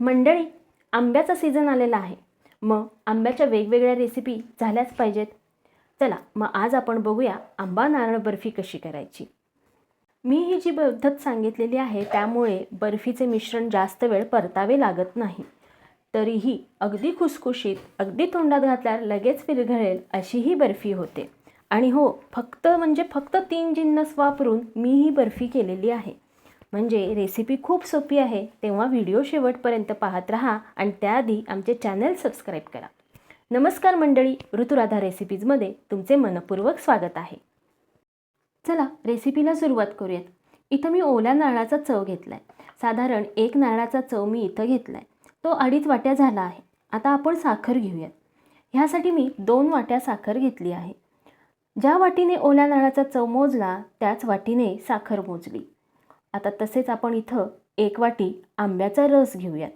मंडळी आंब्याचा सीझन आलेला आहे. मग आंब्याच्या वेगवेगळ्या रेसिपी झाल्याच पाहिजेत. चला मग आज आपण बघूया आंबा नारळ बर्फी कशी करायची. मी ही जी पद्धत सांगितलेली आहे त्यामुळे बर्फीचे मिश्रण जास्त वेळ परतावे लागत नाही. तरीही अगदी खुसखुशीत अगदी तोंडात घातल्यावर लगेच विरघळेल अशी ही बर्फी होते. आणि हो फक्त म्हणजे फक्त तीन जिन्नस वापरून मी ही बर्फी केलेली आहे. म्हणजे रेसिपी खूप सोपी आहे तेव्हा व्हिडिओ शेवटपर्यंत पाहत राहा आणि त्याआधी आमचे चॅनल सबस्क्राईब करा. नमस्कार मंडळी ऋतुराधा रेसिपीजमध्ये तुमचे मनपूर्वक स्वागत आहे. चला रेसिपीला सुरुवात करूयात. इथं मी ओल्या नारळाचा चव घेतला आहे साधारण एक नारळाचा चव मी इथं घेतला आहे तो अडीच वाट्या झाला आहे. आता आपण साखर घेऊयात. ह्यासाठी मी दोन वाट्या साखर घेतली आहे. ज्या वाटीने ओल्या नारळाचा चव मोजला त्याच वाटीने साखर मोजली. आता तसेच आपण इथं एक वाटी आंब्याचा रस घेऊयात.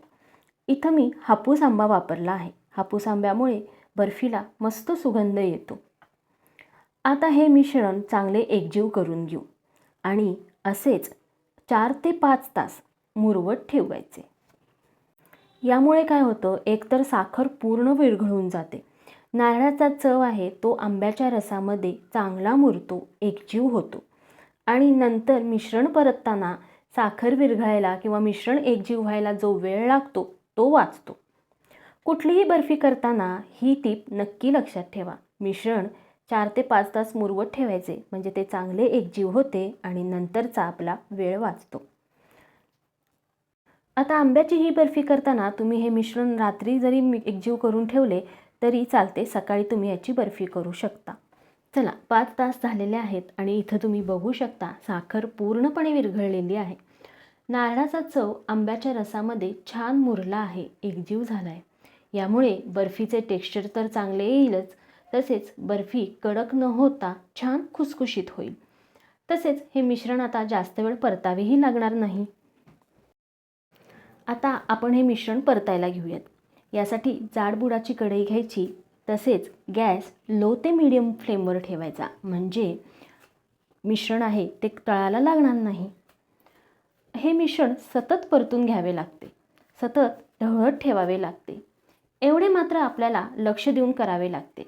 इथं मी हापूस आंबा वापरला आहे. हापूस आंब्यामुळे बर्फीला मस्त सुगंध येतो. आता हे मिश्रण चांगले एकजीव करून घेऊ आणि असेच चार ते पाच तास मुरवत ठेवायचे. यामुळे काय होतं एकतर साखर पूर्ण विरघळून जाते. नारळाचा चव आहे तो आंब्याच्या रसामध्ये चांगला मुरतो एकजीव होतो. आणि नंतर मिश्रण परतताना साखर विरघळायला किंवा मिश्रण एकजीव व्हायला जो वेळ लागतो तो वाचतो. कुठलीही बर्फी करताना ही टीप नक्की लक्षात ठेवा. मिश्रण चार ते पाच तास मुरवत ठेवायचे म्हणजे ते चांगले एकजीव होते आणि नंतरचा आपला वेळ वाचतो. आता आंब्याची ही बर्फी करताना तुम्ही हे मिश्रण रात्री जरी एकजीव करून ठेवले तरी चालते सकाळी तुम्ही याची बर्फी करू शकता. चला पाच तास झालेले आहेत आणि इथं तुम्ही बघू शकता साखर पूर्णपणे विरघळलेली आहे. नारळाचा चव आंब्याच्या रसामध्ये छान मुरला आहे एकजीव झाला आहे यामुळे बर्फीचे टेक्स्चर तर चांगले येईलच तसेच बर्फी कडक न होता छान खुसखुशीत होईल. तसेच हे मिश्रण आता जास्त वेळ परतावेही लागणार नाही. आता आपण हे मिश्रण परतायला घेऊयात. यासाठी जाडबुडाची कढई घ्यायची तसेच गॅस लो ते मिडियम फ्लेमवर ठेवायचा. म्हणजे मिश्रण आहे ते तळाला लागणार नाही. हे मिश्रण सतत परतून घ्यावे लागते. सतत ढवळत ठेवावे लागते. एवढे मात्र आपल्याला लक्ष देऊन करावे लागते.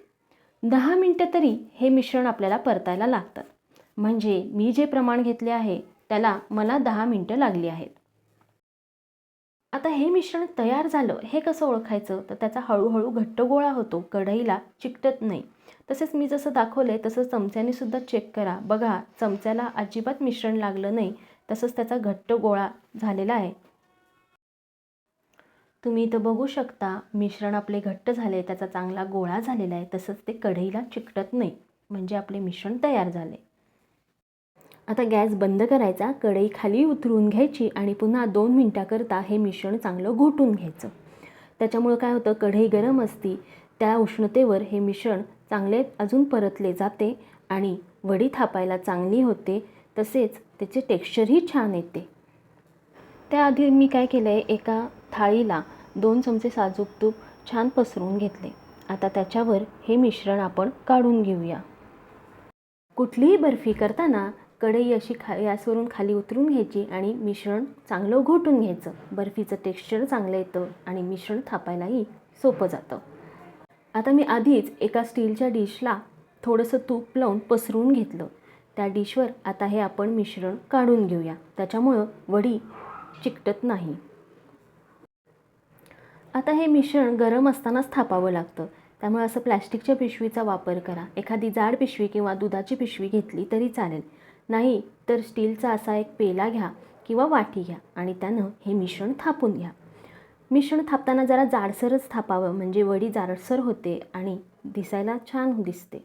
दहा मिनटं तरी हे मिश्रण आपल्याला परतायला लागतात म्हणजे मी जे प्रमाण घेतले आहे त्याला मला दहा मिनटं लागली आहेत. आता हे मिश्रण तयार झालं हे कसं ओळखायचं? तर त्याचा हळूहळू घट्ट गोळा होतो कढईला चिकटत नाही. तसेच मी जसं दाखवलं आहे तसं चमच्याने सुद्धा चेक करा. बघा चमच्याला अजिबात मिश्रण लागलं नाही तसंच त्याचा घट्ट गोळा झालेला आहे. तुम्ही इथं बघू शकता मिश्रण आपले घट्ट झाले त्याचा चांगला गोळा झालेला आहे तसंच ते कढईला चिकटत नाही. म्हणजे आपले मिश्रण तयार झाले. आता गॅस बंद करायचा कढई खाली उतरून घ्यायची आणि पुन्हा दोन मिनटाकरता हे मिश्रण चांगलं घोटून घ्यायचं. त्याच्यामुळं काय होतं कढई गरम असती त्या उष्णतेवर हे मिश्रण चांगले अजून परतले जाते आणि वडी थापायला चांगली होते तसेच त्याचे टेक्स्चरही छान येते. त्याआधी मी काय केलं आहे एका थाळीला दोन चमचे साजूक तूप छान पसरवून घेतले. आता त्याच्यावर हे मिश्रण आपण काढून घेऊया. कुठलीही बर्फी करताना कढई अशी खा गॅसवरून खाली उतरून घ्यायची आणि मिश्रण चांगलं घोटून घ्यायचं. बर्फीचं टेक्स्चर चांगलं येतं आणि मिश्रण थापायलाही सोपं जातं. आता मी आधीच एका स्टीलच्या डिशला थोडंसं तूप लावून पसरवून घेतलं. त्या डिशवर आता हे आपण मिश्रण काढून घेऊया. त्याच्यामुळं वडी चिकटत नाही. आता हे मिश्रण गरम असतानाच थापावं लागतं. त्यामुळे असं प्लॅस्टिकच्या पिशवीचा वापर करा. एखादी जाड पिशवी किंवा दुधाची पिशवी घेतली तरी चालेल. नाही तर स्टीलचा असा एक पेला घ्या किंवा वाटी घ्या आणि त्यानं हे मिश्रण थापून घ्या. मिश्रण थापताना जरा जाडसरच थापावं म्हणजे वडी जाडसर होते आणि दिसायला छान दिसते.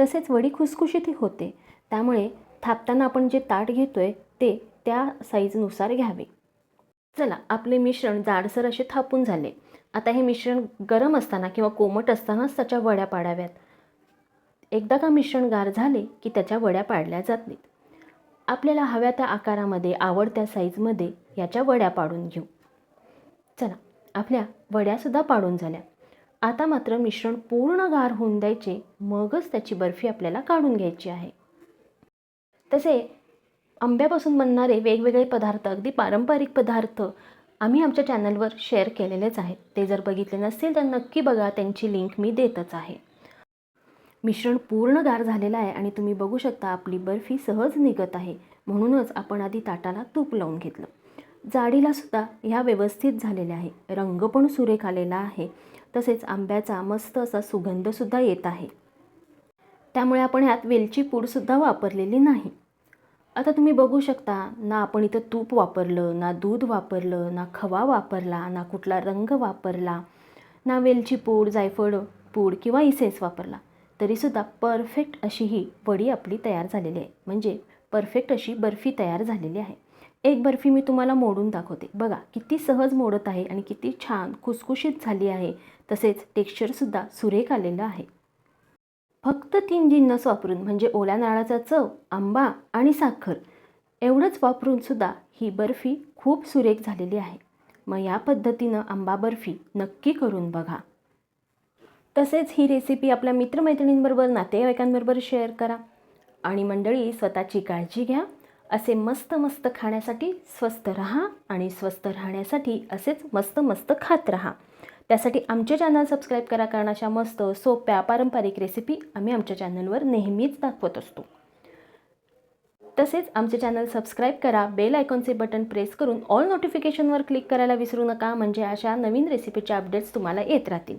तसेच वडी खुसखुशीतही होते. त्यामुळे थापताना आपण जे ताट घेतोय ते त्या साईजनुसार घ्यावे. चला आपले मिश्रण जाडसर असे थापून झाले. आता हे मिश्रण गरम असताना किंवा कोमट असतानाच त्याच्या वड्या पाडाव्यात. एकदा का मिश्रण गार झाले की त्याच्या वड्या पाडल्या जात नाहीत. आपल्याला हव्या त्या आकारामध्ये आवडत्या साईजमध्ये याच्या वड्या पाडून घेऊ. चला आपल्या वड्यासुद्धा पाडून झाल्या. आता मात्र मिश्रण पूर्ण गार होऊन द्यायचे मगच त्याची बर्फी आपल्याला काढून घ्यायची आहे. तसे आंब्यापासून बनणारे वेगवेगळे पदार्थ अगदी पारंपरिक पदार्थ आम्ही आमच्या चॅनलवर शेअर केलेलेच आहेत. ते जर बघितले नसतील तर नक्की बघा त्यांची लिंक मी देतच आहे. मिश्रण पूर्ण गार झालेलं आहे आणि तुम्ही बघू शकता आपली बर्फी सहज निघत आहे. म्हणूनच आपण आधी ताटाला तूप लावून घेतलं. जाडीला सुद्धा ह्या व्यवस्थित झालेल्या आहे. रंग पण सुरेख आलेला आहे. तसेच आंब्याचा मस्त असा सुगंधसुद्धा येत आहे. त्यामुळे आपण ह्यात वेलची पूडसुद्धा वापरलेली नाही. आता तुम्ही बघू शकता ना आपण इथं तूप वापरलं ना दूध वापरलं ना खवा वापरला ना कुठला रंग वापरला ना वेलची पूड जायफळ पूड किंवा इसेस वापरला. तरीसुद्धा परफेक्ट अशी ही वडी आपली तयार झालेली आहे. म्हणजे परफेक्ट अशी बर्फी तयार झालेली आहे. एक बर्फी मी तुम्हाला मोडून दाखवते. बघा किती सहज मोडत आहे आणि किती छान खुसखुशीत झाली आहे. तसेच टेक्स्चरसुद्धा सुरेख आलेलं आहे. फक्त तीन जिन्नस वापरून म्हणजे ओल्या नारळाचा चव आंबा आणि साखर एवढंच वापरून सुद्धा ही बर्फी खूप सुरेख झालेली आहे. मग या पद्धतीनं आंबा बर्फी नक्की करून बघा. तसेच ही रेसिपी आपल्या मित्रमैत्रिणींबरोबर नातेवाईकांबरोबर शेअर करा. आणि मंडळी स्वतःची काळजी घ्या. असे मस्त मस्त खाण्यासाठी स्वस्त रहा आणि स्वस्त राहण्यासाठी असेच मस्त मस्त खात रहा. त्यासाठी आमचे चॅनल सबस्क्राईब करा कारण अशा मस्त सोप्या पारंपरिक रेसिपी आम्ही आमच्या चॅनलवर नेहमीच दाखवत असतो. तसेच आमचे चॅनल सबस्क्राईब करा. बेल आयकॉनचे बटन प्रेस करून ऑल नोटिफिकेशनवर क्लिक करायला विसरू नका. म्हणजे अशा नवीन रेसिपीचे अपडेट्स तुम्हाला येत राहतील.